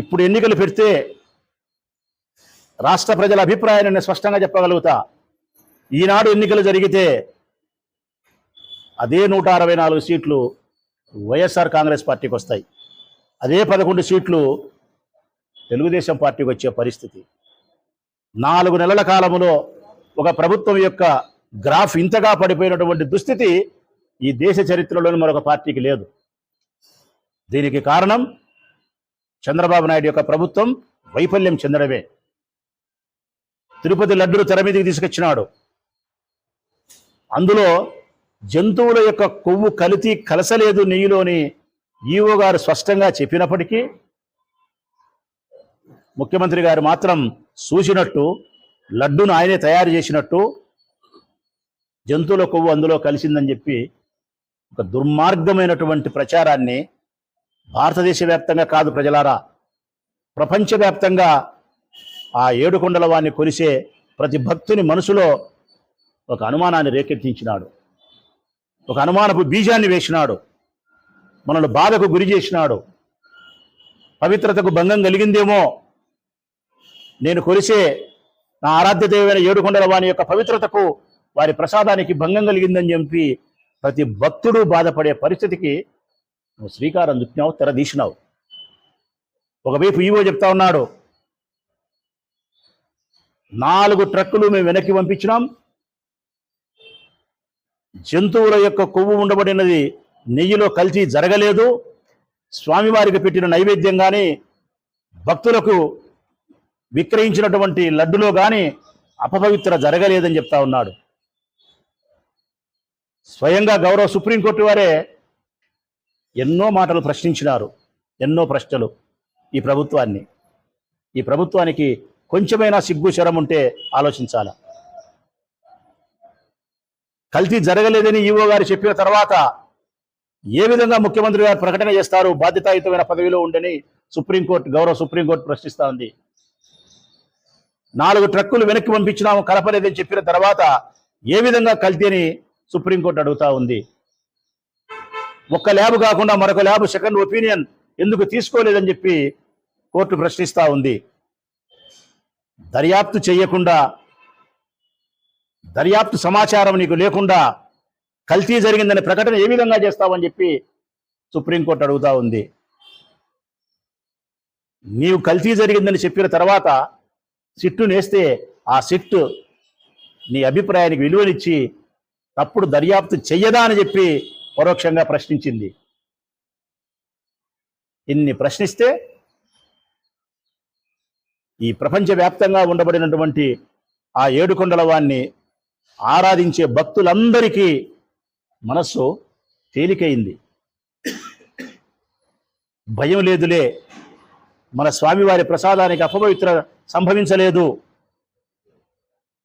ఇప్పుడు ఎన్నికలు పెడితే రాష్ట్ర ప్రజల అభిప్రాయాన్ని నేను స్పష్టంగా చెప్పగలుగుతా. ఈనాడు ఎన్నికలు జరిగితే అదే నూట అరవై నాలుగు సీట్లు వైఎస్ఆర్ కాంగ్రెస్ పార్టీకి వస్తాయి. అదే పదకొండు సీట్లు తెలుగుదేశం పార్టీకి వచ్చే పరిస్థితి. నాలుగు నెలల కాలంలో ఒక ప్రభుత్వం యొక్క గ్రాఫ్ ఇంతగా పడిపోయినటువంటి దుస్థితి ఈ దేశ చరిత్రలోని మరొక పార్టీకి లేదు. దీనికి కారణం చంద్రబాబు నాయుడు యొక్క ప్రభుత్వం వైఫల్యం చెందడమే. తిరుపతి లడ్డును తెర మీదకి తీసుకొచ్చినాడు. అందులో జంతువుల యొక్క కొవ్వు కలితి కలసలేదు నెయ్యిలోని ఈఓ గారు స్పష్టంగా చెప్పినప్పటికీ ముఖ్యమంత్రి గారు మాత్రం సూచినట్టు లడ్డును ఆయనే తయారు చేసినట్టు జంతువుల కొవ్వు అందులో కలిసిందని చెప్పి ఒక దుర్మార్గమైనటువంటి ప్రచారాన్ని భారతదేశ వ్యాప్తంగా కాదు ప్రజలారా. ప్రపంచవ్యాప్తంగా ఆ ఏడుకొండల వాణ్ణి కొలిసే ప్రతి భక్తుని మనసులో ఒక అనుమానాన్ని రేకెత్తించినాడు. ఒక అనుమానపు బీజాన్ని వేసినాడు. మనల్ని బాధకు గురి చేసినాడు. పవిత్రతకు భంగం కలిగిందేమో. నేను కొలిసే నా ఆరాధ్య దేవైన ఏడుకొండల వాణి యొక్క పవిత్రతకు వారి ప్రసాదానికి భంగం కలిగిందని చెప్పి ప్రతి భక్తుడు బాధపడే పరిస్థితికి నువ్వు శ్రీకారం చుట్టినావు తెరదీసినావు ఒకవైపు ఈవో చెప్తా ఉన్నాడు నాలుగు ట్రక్కులు మేము వెనక్కి పంపించినాం. జంతువుల యొక్క కొవ్వు ఉండబడినది నెయ్యిలో కల్తీ జరగలేదు. స్వామివారికి పెట్టిన నైవేద్యం కానీ భక్తులకు విక్రయించినటువంటి లడ్డులో కానీ అపపవిత్ర జరగలేదని చెప్తా ఉన్నాడు. స్వయంగా గౌరవ సుప్రీంకోర్టు వారే ఎన్నో మాటలు ప్రశ్నించినారు ఎన్నో ప్రశ్నలు ఈ ప్రభుత్వాన్ని. ఈ ప్రభుత్వానికి కొంచెమైనా సిగ్గు శరం ఉంటే ఆలోచించాల. కల్తీ జరగలేదని ఈవో గారు చెప్పిన తర్వాత ఏ విధంగా ముఖ్యమంత్రి గారు ప్రకటన చేస్తారు బాధ్యతాయుతమైన పదవిలో ఉండని సుప్రీంకోర్టు గౌరవ సుప్రీంకోర్టు ప్రశ్నిస్తా ఉంది. నాలుగు ట్రక్కులు వెనక్కి పంపించినాము కలపలేదని చెప్పిన తర్వాత ఏ విధంగా కల్తీ అని సుప్రీంకోర్టు అడుగుతా ఉంది. ఒక్క ల్యాబ్ కాకుండా మరొక ల్యాబ్ సెకండ్ ఒపీనియన్ ఎందుకు తీసుకోలేదని చెప్పి కోర్టు ప్రశ్నిస్తూ ఉంది. దర్యాప్తు చేయకుండా దర్యాప్తు సమాచారం నీకు లేకుండా కల్తీ జరిగిందని ప్రకటన ఏ విధంగా చేస్తావని చెప్పి సుప్రీంకోర్టు అడుగుతా ఉంది. నీవు కల్తీ జరిగిందని చెప్పిన తర్వాత సిట్టు నేస్తే ఆ సిట్టు నీ అభిప్రాయానికి విలువనిచ్చి తప్పుడు దర్యాప్తు చెయ్యదా అని చెప్పి పరోక్షంగా ప్రశ్నించింది. ఇన్ని ప్రశ్నిస్తే ఈ ప్రపంచవ్యాప్తంగా ఉండబడినటువంటి ఆ ఏడుకొండల వాణ్ణి ఆరాధించే భక్తులందరికీ మనస్సు తేలికైంది. భయం లేదులే. మన స్వామివారి ప్రసాదానికి అపవిత్ర సంభవించలేదు.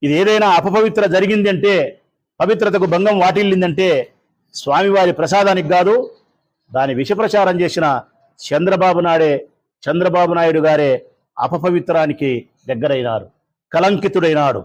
ఇది ఏదైనా అపపవిత్ర జరిగిందంటే పవిత్రతకు భంగం వాటిల్లిందంటే స్వామివారి ప్రసాదానికి కాదు దాని విషప్రచారం చేసిన చంద్రబాబు నాడే చంద్రబాబు నాయుడు గారే అపపవిత్రానికి దగ్గరైనారు కలంకితుడైనాడు